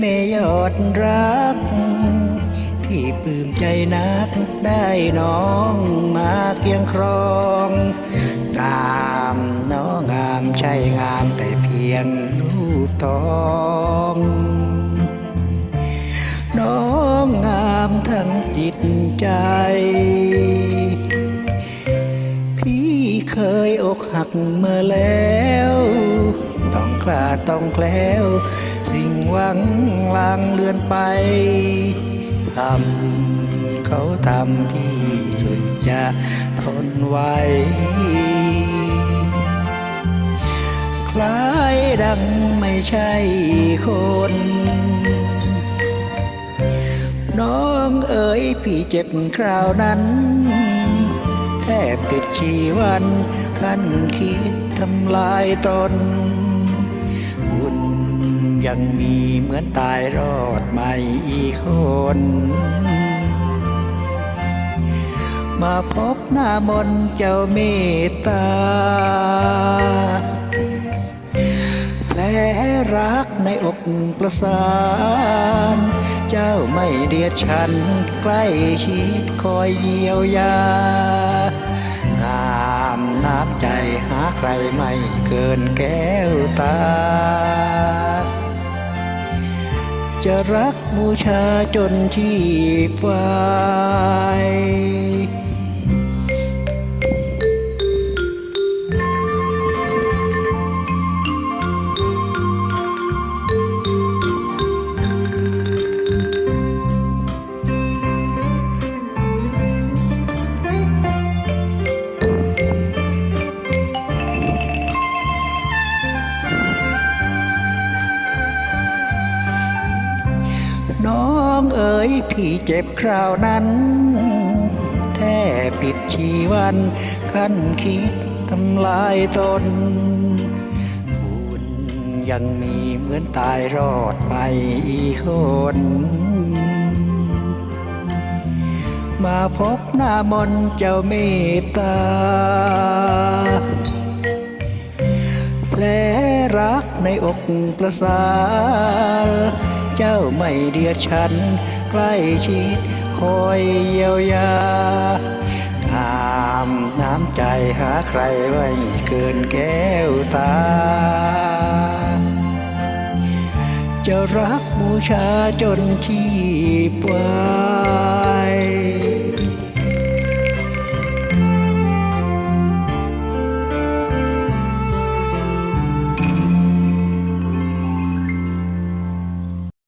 ม่ยอดรัก พี่ปลื้มใจนักได้น้องมาเคียงครองงามน้องงามใช่งามแต่เพียงรูปทองน้องงามทั้งจิตใจ พี่เคยอก หักเมื่อแล้ว ต้องคลาดต้องแคล้ว สิ่งหวังลางเลือนไปทำเขาทำพี่สุดจะทนไหวคล้ายดังไม่ใช่คน น้องเอ๋ยพี่เจ็บคราวนั้น แทบติดชีวันขั้นคิดทำลายตน บุญยังมีเหมือนตายรอดไม่อีกคนมาพบหน้ามนเจ้าเมตตา แผลรักในอกประสาน เจ้าไม่เดียดฉันใกล้ชิดคอยเยียวยาามนับใจหาใครไม่เกินแก้วตา จะรักบูชาจนชีพวาย องเอ๋ยพี่เจ็บคราวนั้น แทบปิดชีวันขั้นคิดทำลายตนบุญยังมีเหมือนตายรอดไปอีกคนมาพบหน้ามนเจ้าเมตตา แผลรักในอกประสาลเจ้า ไม่เดียดฉัน ใกล้ชิดคอยเยียวยาถามน้ำใจหาใครไว้เกินแก้วตา จะรักบูชาจนชีพวา